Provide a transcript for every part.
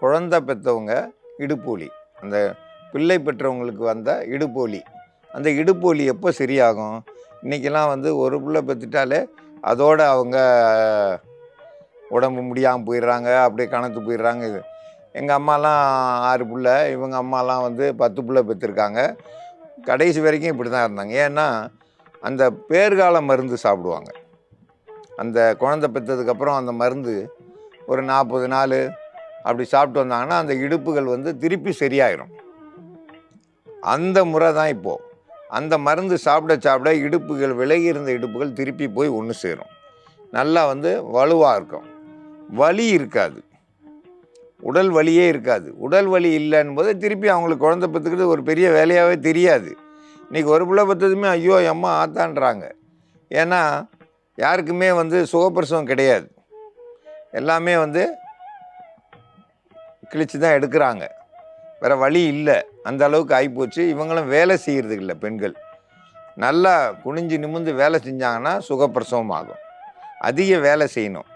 குழந்தை பெற்றவங்க இடுப்போலி. அந்த பிள்ளை பெற்றவங்களுக்கு வந்த இடுப்போலி. அந்த இடுப்போலி எப்போ சரியாகும்? இன்றைக்கெல்லாம் வந்து ஒரு பிள்ளை பெற்றுட்டாலே அதோட அவங்க உடம்பு முடியாமல் போயிடுறாங்க அப்படியே கணத்து போயிடுறாங்க. இது எங்கள் அம்மாலாம் ஆறு பிள்ளை இவங்க அம்மாலாம் வந்து பத்து பிள்ளை பெற்றிருக்காங்க. கடைசி வரைக்கும் இப்படி தான் இருந்தாங்க. ஏன்னா அந்த பேர்கால மருந்து சாப்பிடுவாங்க. அந்த குழந்தை பெற்றதுக்கப்புறம் அந்த மருந்து ஒரு நாற்பது நாள் அப்படி சாப்பிட்டு வந்தாங்கன்னா அந்த இடுப்புகள் வந்து திருப்பி சரியாயிரும். அந்த முறை தான் இப்போது அந்த மருந்து சாப்பிட சாப்பிட இடுப்புகள் விலகி இருந்த இடுப்புகள் திருப்பி போய் ஒன்று சேரும். நல்லா வந்து வலுவாக இருக்கும். வலி இருக்காது. உடல் வலியே இருக்காது. உடல் வலி இல்லைன்னு போது திருப்பி அவங்களுக்கு குழந்த பெற்றுக்கிறது ஒரு பெரிய வேலையாகவே தெரியாது. இன்றைக்கி ஒரு பிள்ளை பத்ததுமே ஐயோ அம்மா ஆத்தான்றாங்க. ஏன்னா யாருக்குமே வந்து சுகப்பிரசவம் கிடையாது. எல்லாமே வந்து கிழிச்சு தான் எடுக்கிறாங்க. வேறு வழி இல்லை. அந்த அளவுக்கு ஆகிப்போச்சு இவங்களும் வேலை செய்கிறது இல்லை பெண்கள். நல்லா குனிஞ்சு நிமிர்ந்து வேலை செஞ்சாங்கன்னா சுகப்பிரசவம் ஆகும் அதிக வேலை செய்யணும்.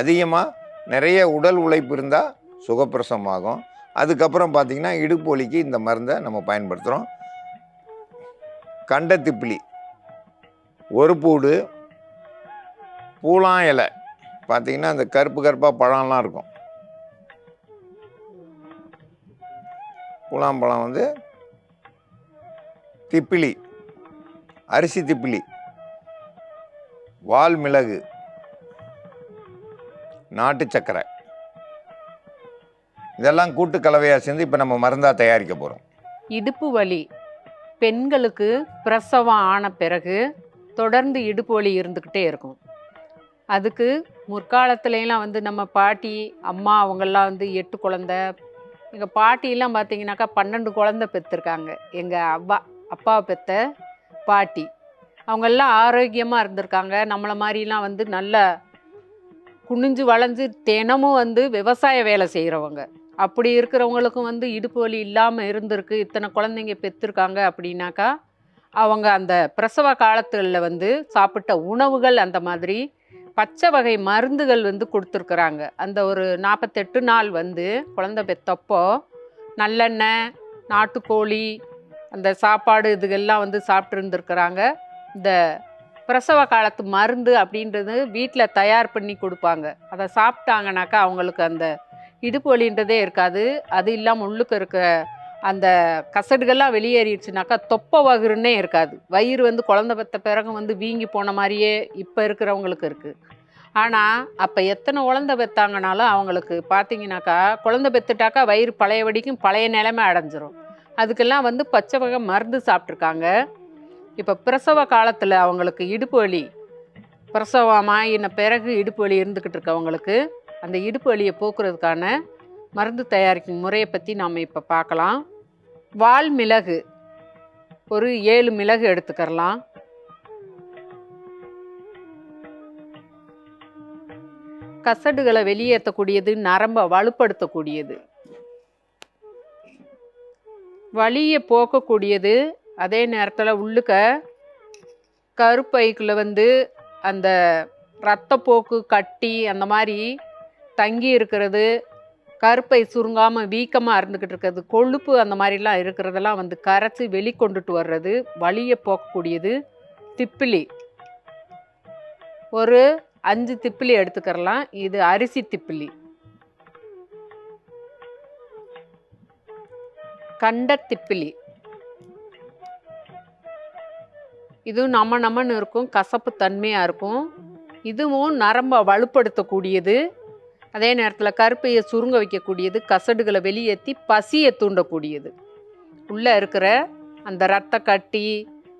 அதிகமாக நிறைய உடல் உழைப்பு இருந்தால் சுகப்பிரசவம் ஆகும் அதுக்கப்புறம் பார்த்திங்கன்னா இடுப்பு வலிக்கு இந்த மருந்தை நம்ம பயன்படுத்துகிறோம் கண்டத்திப்பிலி. ஒரு பூடு பூலாம் இலை. பார்த்தீங்கன்னா அந்த கருப்பு கருப்பாக பழம்லாம் இருக்கும். பூலாம்பழம் வந்து திப்பிலி அரிசி திப்பிலி வால் மிளகு நாட்டு சக்கரை இதெல்லாம் கூட்டு கலவையாக சேர்ந்து இப்போ நம்ம மருந்தாக தயாரிக்க போகிறோம் இடுப்பு வலி. பெண்களுக்கு பிரசவம் ஆன பிறகு தொடர்ந்து இடுப்பு வலி இருந்துக்கிட்டே இருக்கும். அதுக்கு முற்காலத்துலலாம் வந்து நம்ம பாட்டி அம்மா அவங்கெல்லாம் வந்து எட்டு குழந்த எங்கள் பாட்டியெல்லாம் பார்த்தீங்கன்னாக்கா பன்னெண்டு குழந்த பெற்றிருக்காங்க எங்கள் அவ்வா அப்பாவை பெற்ற பாட்டி. அவங்கெல்லாம் ஆரோக்கியமாக இருந்திருக்காங்க. நம்மளை மாதிரிலாம் வந்து நல்ல குனிஞ்சு வளைஞ்சு தினமும் வந்து விவசாய வேலை செய்கிறவங்க அப்படி இருக்கிறவங்களுக்கும் வந்து இடுப்பு வலி இல்லாமல் இருந்திருக்கு. இத்தனை குழந்தைங்க பெற்றிருக்காங்க அப்படின்னாக்கா அவங்க அந்த பிரசவ காலத்தில் வந்து சாப்பிட்ட உணவுகள் அந்த மாதிரி பச்சை வகை மருந்துகள் வந்து கொடுத்துருக்குறாங்க. அந்த ஒரு நாற்பத்தெட்டு நாள் வந்து குழந்தை பெற்றப்போ நல்லெண்ணெய் நாட்டுக்கோழி அந்த சாப்பாடு இதுகெல்லாம் வந்து சாப்பிட்டு இருந்திருக்கிறாங்க இந்த பிரசவ காலத்து மருந்து அப்படின்றது வீட்டில் தயார் பண்ணி கொடுப்பாங்க. அதை சாப்பிட்டாங்கனாக்கா அவங்களுக்கு அந்த இடுப்பு வலின்றதே இருக்காது. அது இல்லாமல் உள்ளுக்கு இருக்க அந்த கசடுகள்லாம் வெளியேறிடுச்சுனாக்கா தொப்பை வகுருன்னே இருக்காது. வயிறு வந்து குழந்த பெற்ற பிறகு வந்து வீங்கி போன மாதிரியே இப்போ இருக்கிறவங்களுக்கு இருக்குது ஆனால் அப்போ எத்தனை குழந்த பெற்றாங்கனாலும் அவங்களுக்கு பார்த்தீங்கன்னாக்கா குழந்த பெற்றுட்டாக்கா வயிறு பழைய வடிக்கும் பழைய நிலைமை அடைஞ்சிரும். அதுக்கெல்லாம் வந்து பச்சை வகை மருந்து சாப்பிட்ருக்காங்க இப்போ பிரசவ காலத்தில் அவங்களுக்கு இடுப்பு வலி பிரசவமாயின பிறகு இடுப்பு வலி இருந்துக்கிட்டு இருக்கவங்களுக்கு அந்த இடுப்பு வலியை போக்குறதுக்கான மருந்து தயாரிக்கும் முறையை பற்றி நாம் இப்போ பார்க்கலாம். வால் மிளகு. ஒரு ஏழு மிளகு எடுத்துக்கிறலாம் கசடுகளை வெளியேற்றக்கூடியது நரம்பை வலுப்படுத்தக்கூடியது. வலியை போக்கக்கூடியது அதே நேரத்தில் உள்ளுக்க கருப்பைக்குள்ள வந்து அந்த ரத்தப்போக்கு கட்டி அந்த மாதிரி தங்கி இருக்கிறது கருப்பை சுருங்காமல் வீக்கமாக இருந்துக்கிட்டு இருக்கிறது. கொழுப்பு அந்த மாதிரிலாம் இருக்கிறதெல்லாம் வந்து கரைச்சி வெளிக்கொண்டுட்டு வர்றது வழியை போக்கக்கூடியது திப்பிலி. ஒரு அஞ்சு திப்பிலி எடுத்துக்கிறலாம். இது அரிசி திப்பிலி. கண்ட திப்பிலி. இதுவும் நம்ம நம்மன்னு இருக்கும். கசப்பு தன்மையாக இருக்கும். இதுவும் நரம்பை வலுப்படுத்தக்கூடியது. அதே நேரத்தில் கருப்பையை சுருங்க வைக்கக்கூடியது கசடுகளை வெளியேற்றி பசியை தூண்டக்கூடியது. உள்ளே இருக்கிற அந்த ரத்த கட்டி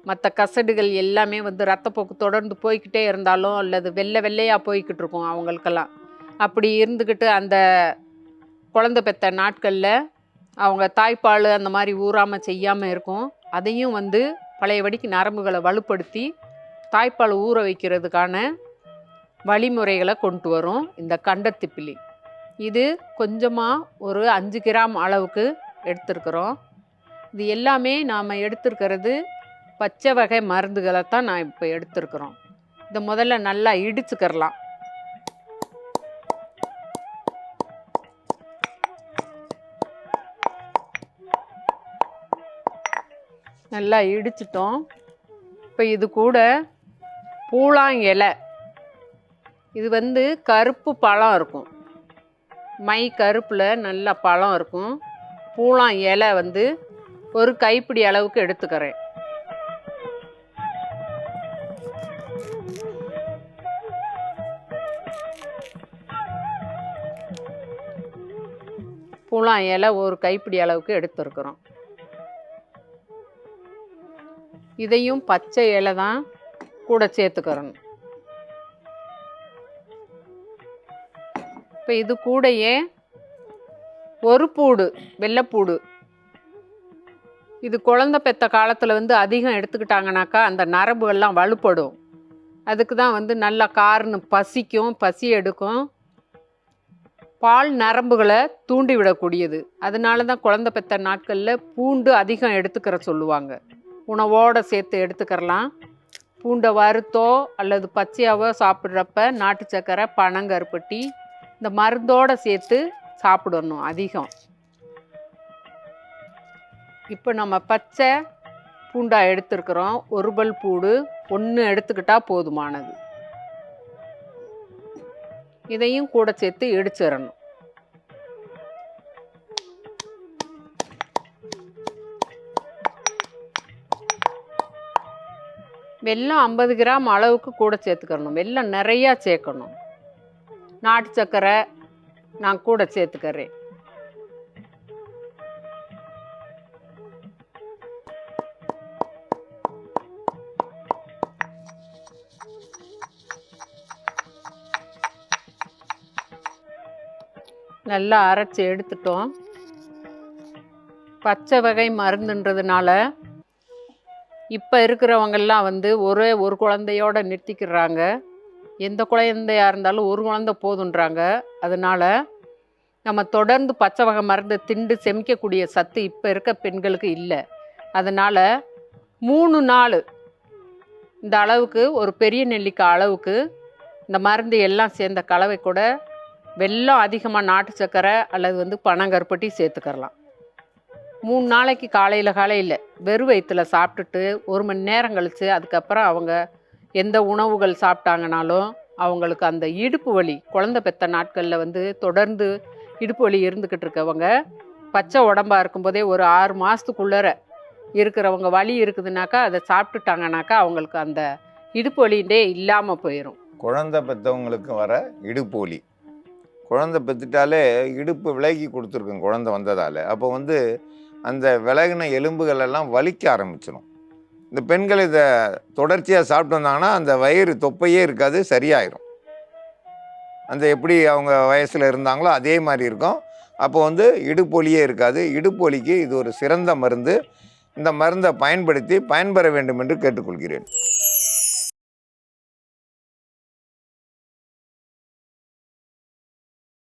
மற்ற கசடுகள் எல்லாமே வந்து ரத்தப்போக்கு தொடர்ந்து போய்க்கிட்டே இருந்தாலும் அல்லது வெள்ளை வெள்ளையாக போய்கிட்டு இருக்கும் அவங்களுக்கெல்லாம். அப்படி இருந்துக்கிட்டு அந்த குழந்தை பெற்ற நாட்களில் அவங்க தாய்ப்பால் அந்த மாதிரி ஊறாமல் செய்யாமல் இருக்கும். அதையும் வந்து பழையபடிக்கு நரம்புகளை வலுப்படுத்தி தாய்ப்பால் ஊற வைக்கிறதுக்கான வழிமுறைகளை கொண்டு வரும் இந்த கண்டத்திப்பிலி. இது கொஞ்சமாக ஒரு அஞ்சு கிராம் அளவுக்கு எடுத்துருக்குறோம். இது எல்லாமே நாம் எடுத்துருக்கிறது பச்சை வகை மருந்துகளை தான் நான் இப்போ எடுத்துருக்குறோம். இதை முதல்ல நல்லா இடிச்சுக்கிறலாம். நல்லா இடிச்சிட்டோம். இப்போ இது கூட பூலாங் இலை இது வந்து கருப்பு பழம் இருக்கும். மை கருப்பில் நல்ல பழம் இருக்கும். பூலாங் இலை வந்து ஒரு கைப்பிடி அளவுக்கு எடுத்துக்கிறேன். பூலாங் இலை ஒரு கைப்பிடி அளவுக்கு எடுத்துருக்குறோம். இதையும் பச்சை இலை தான் கூட சேர்த்துக்கிறணும். இப்போ இது கூடையே ஒரு பூடு வெள்ளைப்பூடு இது குழந்த பெத்த காலத்தில் வந்து அதிகம் எடுத்துக்கிட்டாங்கனாக்கா அந்த நரம்பு எல்லாம் வலுப்படும். அதுக்கு தான் வந்து நல்லா கார்னு பசிக்கும் பசி எடுக்கும். பால் நரம்புகளை தூண்டி விடக்கூடியது. அதனால தான் குழந்த பெத்த நாட்களில் பூண்டு அதிகம் எடுத்துக்கிற சொல்லுவாங்க. உணவோடு சேர்த்து எடுத்துக்கிறலாம். பூண்டை வறுத்தோ அல்லது பச்சையாவோ சாப்பிட்றப்ப நாட்டு சக்கரை பனங்கருப்பட்டி இந்த மருந்தோடு சேர்த்து சாப்பிடணும் அதிகம். இப்போ நம்ம பச்சை பூண்டா எடுத்துருக்குறோம். ஒரு பல் பூடு ஒன்று எடுத்துக்கிட்டால் போதுமானது. இதையும் கூட சேர்த்து இடிச்சிடணும். வெல்லம் ஐம்பது கிராம் அளவுக்கு கூட சேர்த்துக்கணும். வெல்லம் நிறையா சேர்க்கணும். நாட்டு சர்க்கரை நான் கூட சேர்த்துக்கிறேன். நல்லா அரைச்சி எடுத்துட்டோம். பச்சை வகை மருந்துன்றதுனால இப்போ இருக்கிறவங்கெல்லாம் வந்து ஒரே ஒரு குழந்தையோட நிறுத்திக்கிறாங்க. எந்த குழந்தையாக இருந்தாலும் ஒரு குழந்தை போதுன்றாங்க. அதனால் நம்ம தொடர்ந்து பச்சை வகை மருந்து திண்டு செமிக்கக்கூடிய சத்து இப்போ இருக்க பெண்களுக்கு இல்லை. அதனால் மூணு நாள் இந்த அளவுக்கு ஒரு பெரிய நெல்லிக்காய் அளவுக்கு இந்த மருந்து எல்லாம் சேர்ந்த கலவை கூட வெள்ளம் அதிகமாக நாட்டு சர்க்கரை அல்லது வந்து பனங்கருப்பட்டி சேர்த்துக்கரலாம் மூணு நாளைக்கு காலையில் காலையில் வெறும் வயிற்றுல சாப்பிட்டுட்டு ஒரு மணி நேரம் கழித்து அதுக்கப்புறம் அவங்க எந்த உணவுகள் சாப்பிட்டாங்கனாலும் அவங்களுக்கு அந்த இடுப்பு வலி குழந்தை பெத்த நாட்களில் வந்து தொடர்ந்து இடுப்பு வலி இருந்துக்கிட்டு இருக்கவங்க பச்சை உடம்பா இருக்கும்போதே ஒரு ஆறு மாதத்துக்குள்ளர இருக்கிறவங்க வலி இருக்குதுனாக்கா அதை சாப்பிட்டுட்டாங்கனாக்கா அவங்களுக்கு அந்த இடுப்பு வலின்றே இல்லாமல் போயிடும் குழந்தை பெற்றவங்களுக்கு வர இடுப்பு வலி. குழந்தை பெற்றுட்டாலே இடுப்பு விலகி கொடுத்துருக்கும் குழந்தை வந்ததால். அப்போ வந்து அந்த விலகின எலும்புகள் எல்லாம் வலிக்க ஆரம்பிச்சிடும் இந்த பெண்கள் இதை தொடர்ச்சியாக சாப்பிட்டு வந்தாங்கன்னா அந்த வயிறு தொப்பையே இருக்காது சரியாயிரும். அந்த எப்படி அவங்க வயசில் இருந்தாங்களோ அதே மாதிரி இருக்கும். அப்போ வந்து இடுப்பு வலியே இருக்காது. இடுப்பு வலிக்கு இது ஒரு சிறந்த மருந்து. இந்த மருந்தை பயன்படுத்தி பயன்பெற வேண்டும் என்று கேட்டுக்கொள்கிறேன்.